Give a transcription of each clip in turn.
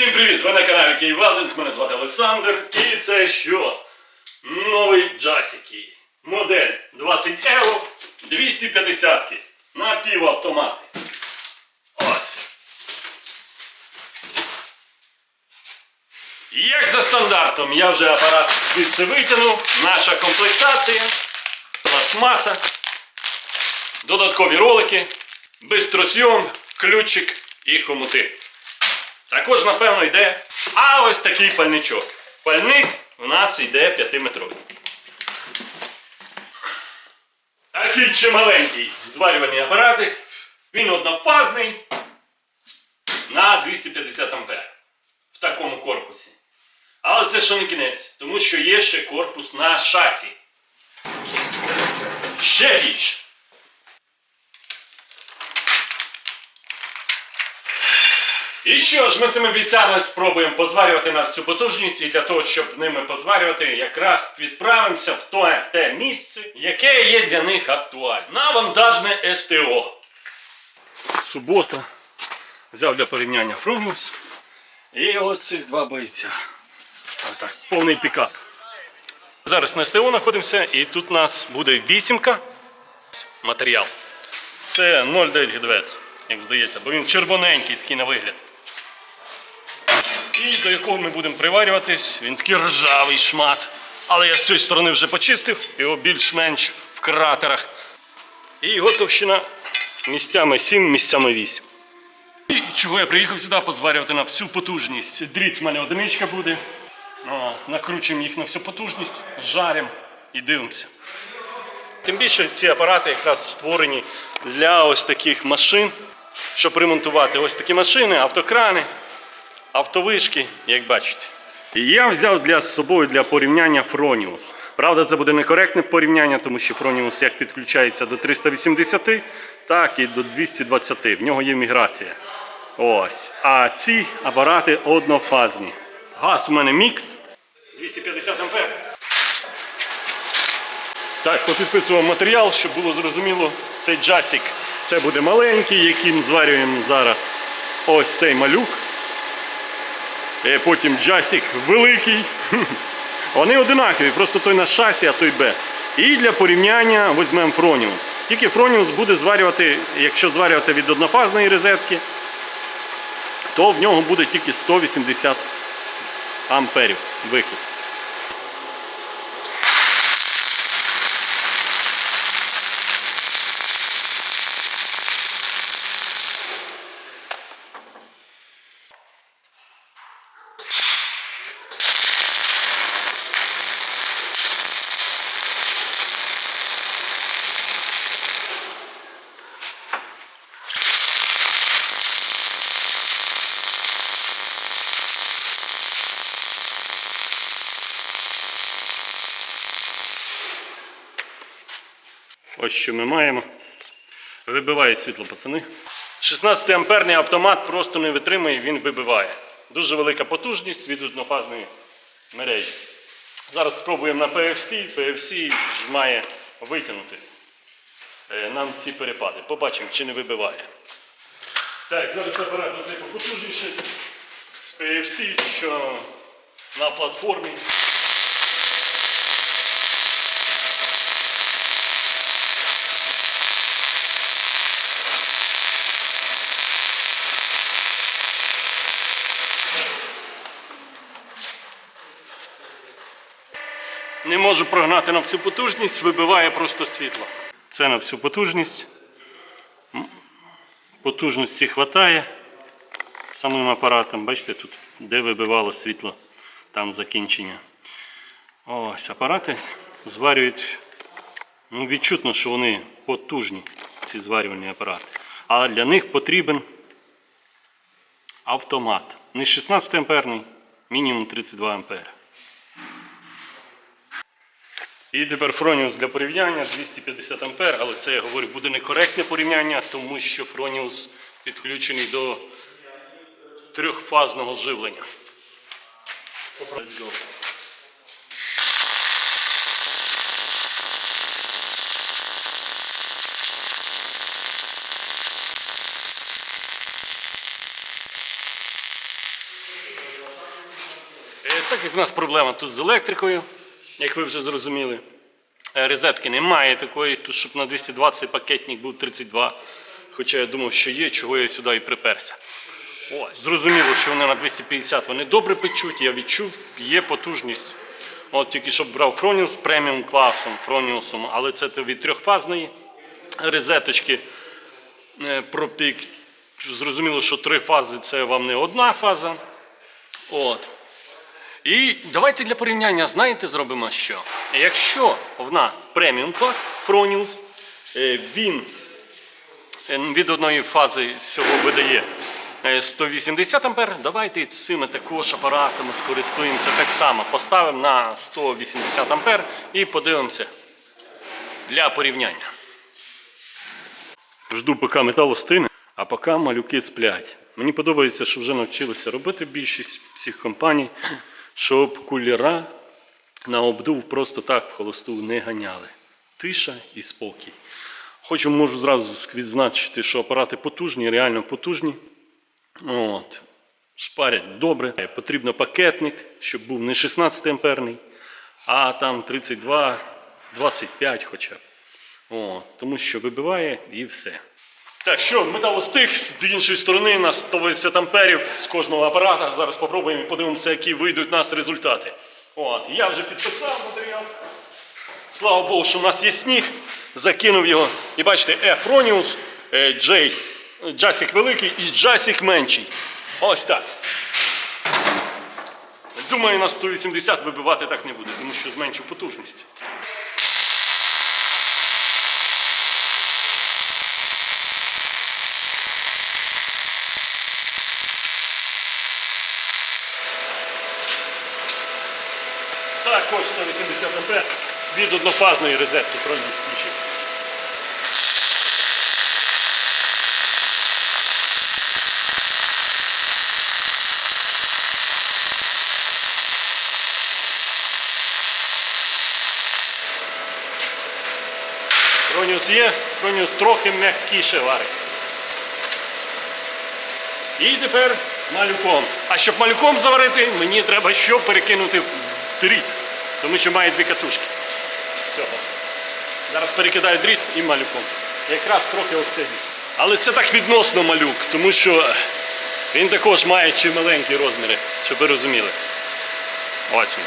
Всім привіт! Ви на каналі Київ Велдинг, мене звати Олександр. І це що? Новий джасики. Модель 20 Evo 250 на півавтомати. Ось. Як за стандартом, я вже апарат звідси витягнув. Наша комплектація, пластмаса, додаткові ролики, бистросйом, ключик і хомути. Також, напевно, йде. А ось такий пальничок. Пальник у нас йде 5-метровий. Такий чималенький зварювальний апаратик. Він однофазний на 250 ампер. В такому корпусі. Але це ще не кінець, тому що є ще корпус на шасі. Ще більше. І що ж, ми цими бійцями спробуємо позварювати на всю потужність, і для того, щоб ними позварювати, якраз відправимося в те, в те місце, яке є для них актуальне. Навантажне СТО. Субота. Взяв для порівняння Фруміус. І оцих два бойця. Отак, повний пікап. Зараз на СТО знаходимося, і тут у нас буде вісімка. Матеріал. Це 0,9 ГДВС, як здається, бо він червоненький такий на вигляд. І до якого ми будемо приварюватись, він такий ржавий шмат. Але я з цієї сторони вже почистив, його більш-менш в кратерах. І його товщина місцями 7, місцями 8. І чого я приїхав сюди позварювати на всю потужність. Дріт в мене одиничка буде. О, накручуємо їх на всю потужність, жаримо і дивимося. Тим більше ці апарати якраз створені для ось таких машин, щоб ремонтувати ось такі машини, автокрани, автовишки, як бачите. Я взяв для собою для порівняння Fronius. Правда, це буде некоректне порівняння, тому що Fronius як підключається до 380, так і до 220. В нього є міграція. Ось. А ці апарати однофазні. Газ у мене мікс 250 ампер. Так, попідписував матеріал, щоб було зрозуміло, цей джасик це буде маленький, яким зварюємо зараз ось цей малюк. І потім джасік великий. Вони одинакові, просто той на шасі, а той без. І для порівняння візьмемо Фроніус. Тільки Фроніус буде зварювати, якщо зварювати від однофазної розетки, то в нього буде тільки 180 амперів вихід. Ось що ми маємо. Вибиває світло, пацани. 16 амперний автомат просто не витримує, він вибиває. Дуже велика потужність від однофазної мережі. Зараз спробуємо на PFC. PFC має витягнути е, нам ці перепади. Побачимо, чи не вибиває. Так, зараз апарат оцей потужніший з PFC, що на платформі. Не можу прогнати на всю потужність, вибиває просто світло. Це на всю потужність. Потужності вистачає самим апаратом. Бачите, тут де вибивало світло, там закінчення. Ось апарати зварюють. Ну, відчутно, що вони потужні, ці зварювальні апарати. Але для них потрібен автомат. Не 16 амперний, мінімум 32 ампери. І тепер Фроніус для порівняння 250 ампер, але це я говорю буде некоректне порівняння, тому що Фроніус підключений до трьохфазного живлення. Е, Так як в нас проблема тут з електрикою, як ви вже зрозуміли, е, розетки немає такої, тут щоб на 220 пакетник був 32. Хоча я думав, що є, чого я сюди і приперся. Ось, зрозуміло, що вони на 250 вони добре печуть, я відчув, є потужність. От тільки що брав Фроніус преміум класом, Фроніусом, але це від трьохфазної розеточки е, пропік. Зрозуміло, що три фази це вам не одна фаза. От. І давайте для порівняння, знаєте, зробимо що? Якщо в нас преміум клас Фроніус, е, він е, від одної фази всього видає е, 180 ампер, давайте цими також апаратами скористуємося так само. Поставимо на 180 ампер і подивимося для порівняння. Жду, поки метал остине, а поки малюки сплять. Мені подобається, що вже навчилися робити більшість всіх компаній, щоб кулера на обдув просто так в холосту не ганяли. Тиша і спокій. Хочу, можу зразу відзначити, що апарати потужні, реально потужні. От. Шпарять добре. Потрібно пакетник, щоб був не 16 амперний, а там 32, 25 хоча б. О, тому що вибиває і все. Так, що, металостиг з іншої сторони на 180 амперів з кожного апарата. Зараз спробуємо і подивимося, які вийдуть у нас результати. От, я вже підписав матеріал. Слава Богу, що в нас є сніг. Закинув його. І бачите, Ефроніус, J, джасик великий і джасик менший. Ось так. Думаю, на 180 вибивати так не буде, тому що зменшив потужність. Також 180 ампер від однофазної розетки Фроніус включив. Фроніус є, Фроніус трохи м'якіше варить. І тепер малюком. А щоб малюком заварити, мені треба що перекинути дріт, тому що має дві катушки. Всього. Зараз перекидаю дріт і малюком. Якраз трохи остигне. Але це так відносно малюк, тому що він також має чималенькі розміри, щоб ви розуміли. Ось він.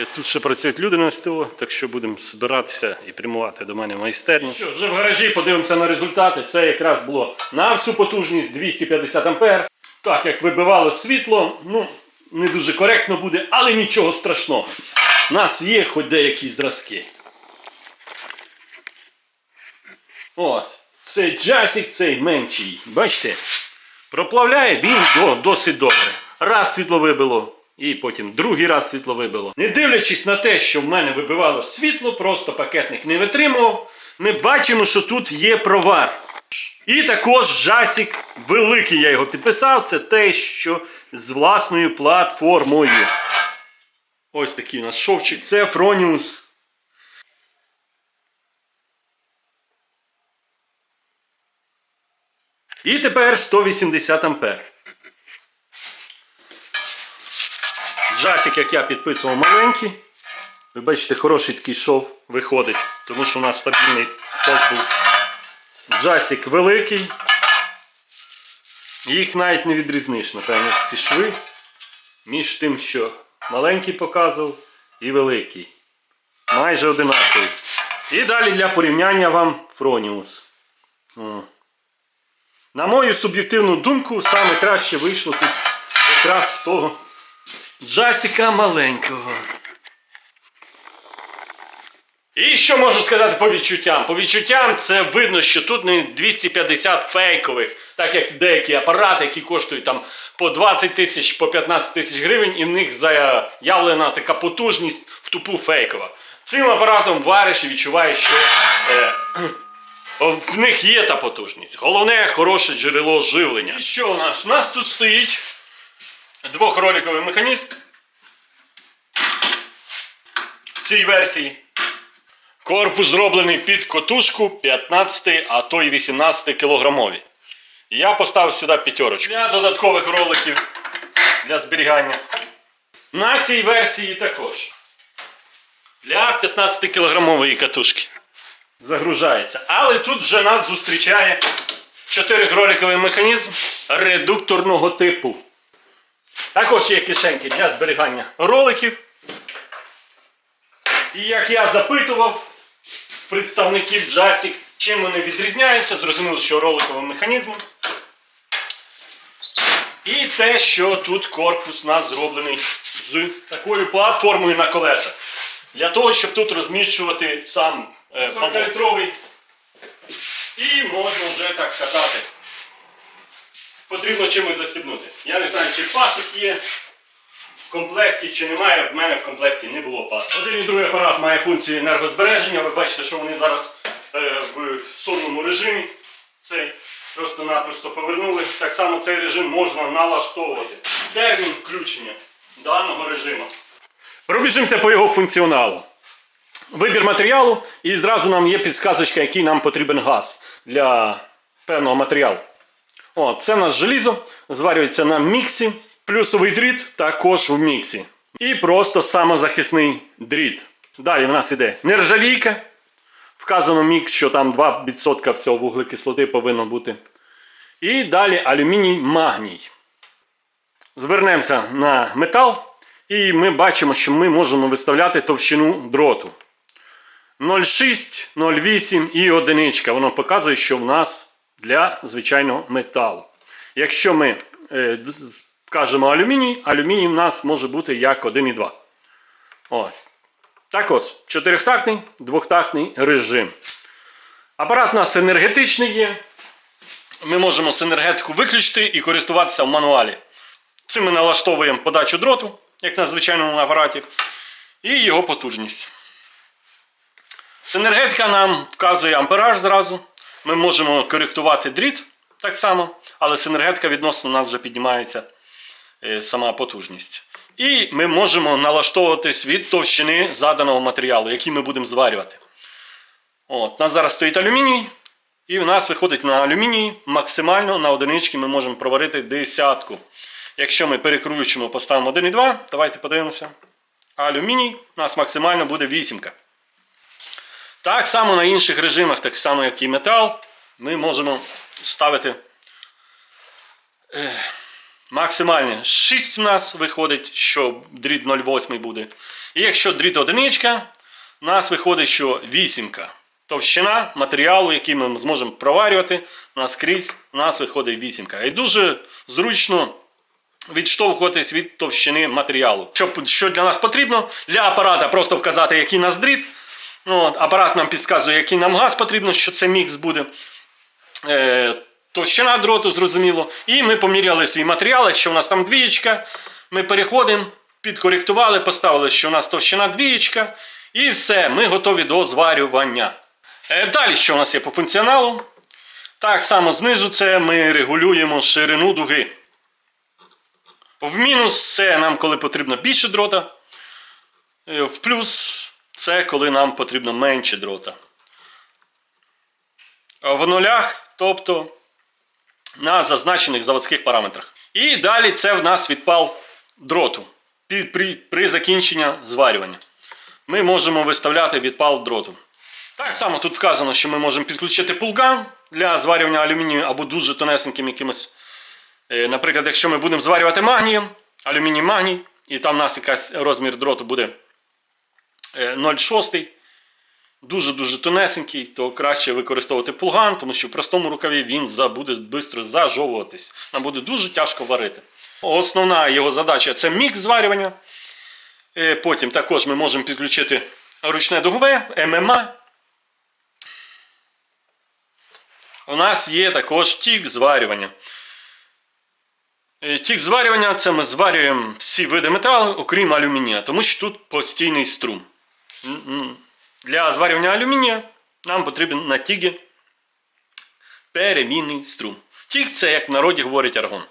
І Тут ще працюють люди на СТО, так що будемо збиратися і прямувати до мене в майстерню. Що, вже в гаражі подивимося на результати. Це якраз було на всю потужність 250 ампер. Так як вибивало світло, ну не дуже коректно буде, але нічого страшного. У нас є хоч деякі зразки. От. Цей джасик, цей менший. Бачите? Проплавляє він досить добре. Раз світло вибило, і потім другий раз світло вибило. Не дивлячись на те, що в мене вибивало світло, просто пакетник не витримував. Ми бачимо, що тут є провар. І також джасик великий, я його підписав. Це те, що з власною платформою. Ось такий у нас шовчик. Це Фроніус. І тепер 180 ампер. Джасик, як я підписував, маленький. Ви бачите, хороший такий шов виходить, тому що у нас стабільний ток був. Джасик великий. Їх навіть не відрізниш, напевно, ці шви між тим, що маленький показував і великий. Майже одинаковий. І далі для порівняння вам Фроніус. На мою суб'єктивну думку, саме краще вийшло тут якраз в того джасика маленького. І що можу сказати по відчуттям? По відчуттям це видно, що тут не 250 фейкових, так як деякі апарати, які коштують там по 20 тисяч, по 15 тисяч гривень, і в них заявлена така потужність в тупу фейкова. Цим апаратом вариш і відчуваєш, що е, В них є та потужність. Головне хороше джерело живлення. І що у нас? У нас тут стоїть двохроликовий механізм. В цій версії. Корпус зроблений під котушку 15, а то й 18 кілограмові. Я поставив сюди п'ятерочку. Для додаткових роликів для зберігання. На цій версії також. Для 15 кілограмової катушки загружається. Але тут вже нас зустрічає 4-кроликовий механізм редукторного типу. Також є кишеньки для зберігання роликів. І як я запитував в представників Джасік, чим вони відрізняються, зрозуміло, що роликовим механізмом. І те, що тут корпус у нас зроблений з такою платформою на колесах. Для того, щоб тут розміщувати сам е, 40-літровий. І можна вже так катати. Потрібно чимось застібнути. Я не знаю, чи пасок є в комплекті, чи немає. В мене в комплекті не було пасок. Один і другий апарат має функцію енергозбереження. Ви бачите, що вони зараз е, в сонному режимі. Цей просто-напросто повернули. Так само цей режим можна налаштовувати. Термін включення даного режиму. Пробіжимося по його функціоналу. Вибір матеріалу, і зразу нам є підсказочка, який нам потрібен газ для певного матеріалу. О, це в нас желізо, зварюється на міксі, плюсовий дріт також в міксі. І просто самозахисний дріт. Далі в нас іде нержавійка. Вказано мікс, що там 2% всього вуглекислоти повинно бути. І далі алюміній магній. Звернемося на метал, і ми бачимо, що ми можемо виставляти товщину дроту. 0,6, 0,8 і одиничка. Воно показує, що в нас для звичайного металу. Якщо ми е, кажемо алюміній, алюміній в нас може бути як 1,2. Ось. Також чотирьохтактний, двохтактний режим. Апарат у нас енергетичний є. Ми можемо синергетику виключити і користуватися в мануалі. Цим ми налаштовуємо подачу дроту, як на звичайному апараті, і його потужність. Синергетика нам вказує ампераж зразу. Ми можемо коректувати дріт так само, але синергетика відносно нас вже піднімається е, сама потужність. І ми можемо налаштовуватись від товщини заданого матеріалу, який ми будемо зварювати. От, у нас зараз стоїть алюміній, і в нас виходить на алюміній максимально на одинички ми можемо проварити десятку. Якщо ми перекручуємо, поставимо 1,2, давайте подивимося. Алюміній у нас максимально буде вісімка. Так само на інших режимах, так само як і метал, ми можемо ставити е, максимальне 6 у нас виходить, що дріт 0,8 буде. І якщо дріт одиничка, у нас виходить, що вісімка. Товщина матеріалу, який ми зможемо проварювати, у нас крізь у нас виходить вісімка. І дуже зручно відштовхуватись від товщини матеріалу. Що, що для нас потрібно? Для апарата просто вказати, який у нас дріт. Ну, от, апарат нам підказує, який нам газ потрібно, що це мікс буде. Е, товщина дроту, зрозуміло. І ми поміряли свій матеріал. Якщо у нас там двієчка, ми переходимо, підкоректували, поставили, що у нас товщина двієчка. І все, ми готові до зварювання. Е, далі, що у нас є по функціоналу? Так само знизу це ми регулюємо ширину дуги. В мінус це нам, коли потрібно більше дрота. Е, В плюс це коли нам потрібно менше дрота. В нулях, тобто на зазначених заводських параметрах. І далі це в нас відпал дроту при, при, при закінченні зварювання. Ми можемо виставляти відпал дроту. Так само тут вказано, що ми можемо підключити пулган для зварювання алюмінію або дуже тонесеньким якимось. Е, Наприклад, якщо ми будемо зварювати магнієм, алюміній магній, і там у нас якась розмір дроту буде 0,6, дуже-дуже тонесенький, то краще використовувати пулган, тому що в простому рукаві він буде швидко зажовуватись. Нам буде дуже тяжко варити. Основна його задача це мікс зварювання. Е, Потім також ми можемо підключити ручне дугове, ММА. У нас є також тік зварювання. Е, Тік зварювання це ми зварюємо всі види металу, окрім алюмінія, тому що тут постійний струм. Для зварювання алюмінія нам потрібен на перемінний струм. Тік це, як в народі говорить аргон.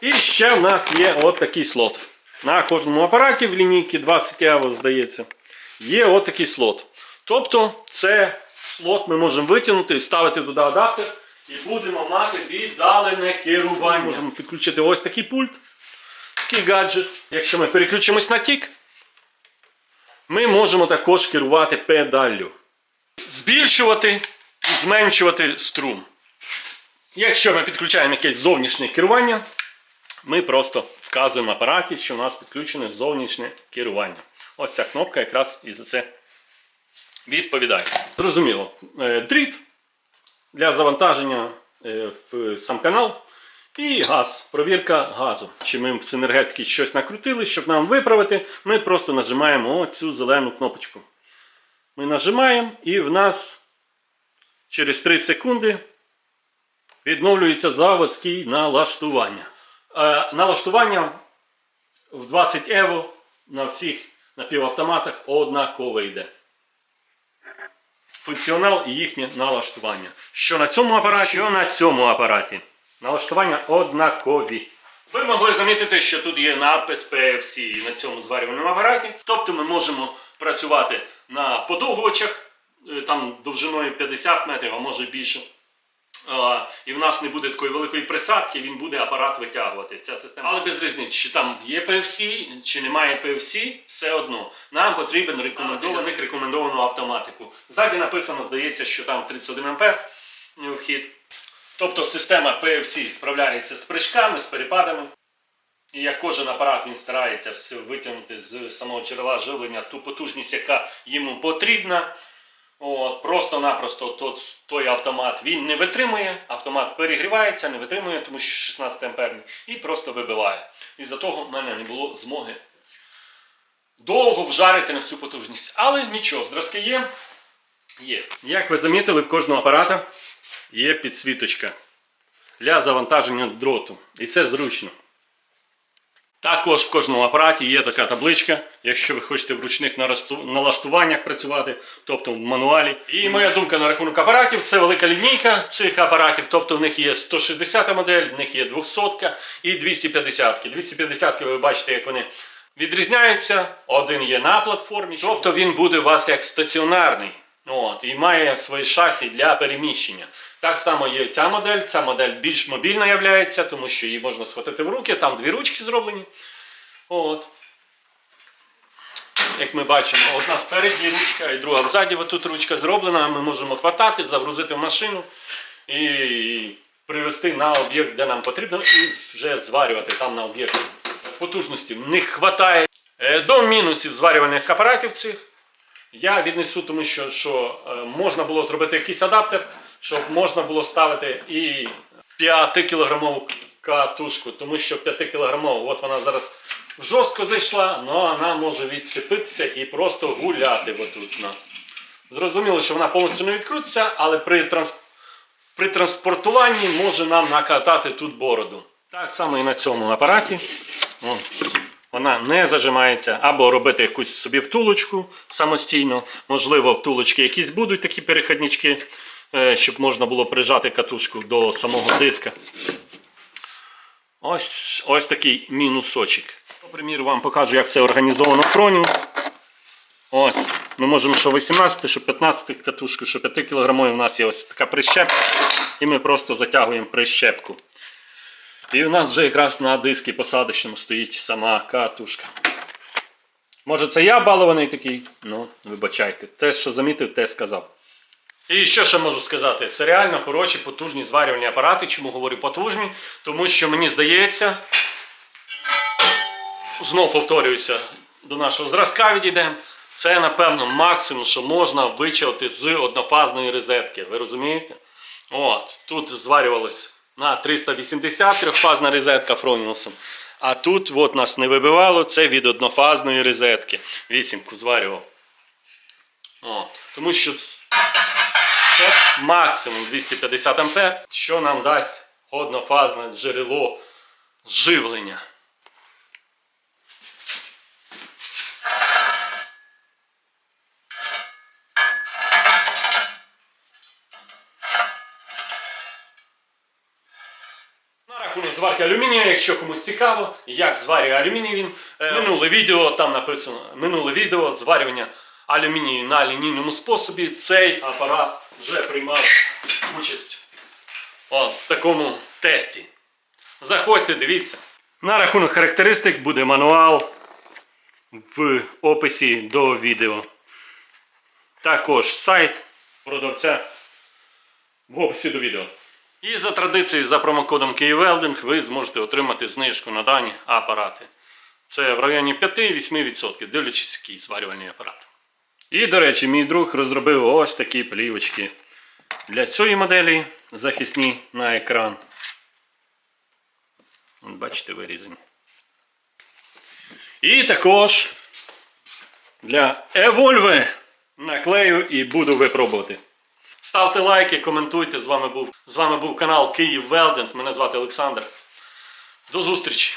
І ще в нас є от такий слот. На кожному апараті в лінійці 20 Ево, здається, є от такий слот. Тобто, це слот ми можемо витягнути, ставити туди адаптер і будемо мати віддалене керування. Можемо підключити ось такий пульт, такий гаджет. Якщо ми переключимось на тік, ми можемо також керувати педаллю. Збільшувати і зменшувати струм. Якщо ми підключаємо якесь зовнішнє керування, ми просто вказуємо апараті, що у нас підключене зовнішнє керування. Ось ця кнопка якраз і за це відповідає. Зрозуміло, Е, дріт для завантаження е, в сам канал. І газ, провірка газу. Чи ми в синергетики щось накрутили, щоб нам виправити, ми просто нажимаємо цю зелену кнопочку. Ми нажимаємо і в нас через 3 секунди відновлюється заводське налаштування. Е, налаштування в 20 Evo на всіх напівавтоматах однаково йде. Функціонал і їхнє налаштування. Що на цьому апараті, що на цьому апараті. Налаштування однакові. Ви могли замітити, що тут є надпис PFC на цьому зварювальному апараті. Тобто ми можемо працювати на подовгувачах, е, там довжиною 50 метрів, а може більше. І в нас не буде такої великої присадки, він буде апарат витягувати. Ця система. Але без різниці, чи там є PFC, чи немає PFC, все одно. Нам потрібен рекомендованих рекомендовану автоматику. Ззаді написано, здається, що там 31 ампер вхід. Тобто система PFC справляється з прыжками, з перепадами. І як кожен апарат він старається витягнути з самого джерела живлення ту потужність, яка йому потрібна. От, Просто-напросто той автомат він не витримує, автомат перегрівається, не витримує, тому що 16 амперний, і просто вибиває. Із-за того в мене не було змоги довго вжарити на всю потужність. Але нічого, зразки є. Є. Як ви замітили, в кожного апарата є підсвіточка для завантаження дроту. І це зручно. Також в кожному апараті є така табличка, якщо ви хочете в ручних налаштуваннях працювати, тобто в мануалі. І моя думка на рахунок апаратів це велика лінійка цих апаратів. Тобто в них є 160 модель, в них є 200 і 250. 250 ви бачите, як вони відрізняються. Один є на платформі, тобто він буде у вас як стаціонарний. От, і має своє шасі для переміщення. Так само є ця модель. Ця модель більш мобільна являється, тому що її можна схватити в руки, там дві ручки зроблені. От. Як ми бачимо, одна спереді ручка і друга ззаді тут ручка зроблена. Ми можемо хватати, загрузити в машину і привезти на об'єкт, де нам потрібно, і вже зварювати там на об'єкті. Потужності не вистачає. До мінусів зварювальних апаратів цих. Я віднесу, тому що, що е, можна було зробити якийсь адаптер, щоб можна було ставити і 5-кілограмову катушку, тому що 5-кілограмова, от вона зараз жорстко зайшла, але вона може відцепитися і просто гуляти отут у нас. Зрозуміло, що вона повністю не відкрутиться, але при, транс... при транспортуванні може нам накатати тут бороду. Так само і на цьому апараті. О, вона не зажимається, або робити якусь собі втулочку самостійно. Можливо, втулочки якісь будуть такі перехіднички, е, щоб можна було прижати катушку до самого диска. Ось, ось такий мінусочок. Наприклад, вам покажу, як це організовано в фроні. Ось, ми можемо що 18, що 15 катушку, що 5 кг у нас є ось така прищепка. І ми просто затягуємо прищепку. І у нас вже якраз на дискі посадочному стоїть сама катушка. Може це я балований такий? Ну, вибачайте. Те, що замітив, те сказав. І що ще можу сказати? Це реально хороші, потужні зварювальні апарати. Чому говорю потужні? Тому що мені здається, знов повторююся, до нашого зразка відійдемо. Це, напевно, максимум, що можна вичавити з однофазної розетки. Ви розумієте? От, тут зварювалось на 380 трьохфазна розетка Фронілсом. А тут от нас не вибивало, це від однофазної розетки. Вісімку зварював. О, тому що це максимум 250 ампер, що нам дасть однофазне джерело живлення. рахунок зварки алюмінія, якщо комусь цікаво, як зварює алюміній він. е, Минуле відео, там написано минуле відео зварювання алюмінію на лінійному способі. Цей апарат вже приймав участь от, в такому тесті. Заходьте, дивіться. На рахунок характеристик буде мануал в описі до відео. Також сайт продавця в описі до відео. І за традицією, за промокодом KiївWelding ви зможете отримати знижку на дані апарати. Це в районі 5-8%, дивлячись, який зварювальний апарат. І, до речі, мій друг розробив ось такі плівочки для цієї моделі захисні на екран. Бачите, вирізані. І також для Evolve наклею і буду випробувати. Ставте лайки, коментуйте. З вами був, з вами був канал Київ Велдинг. Мене звати Олександр. До зустрічі!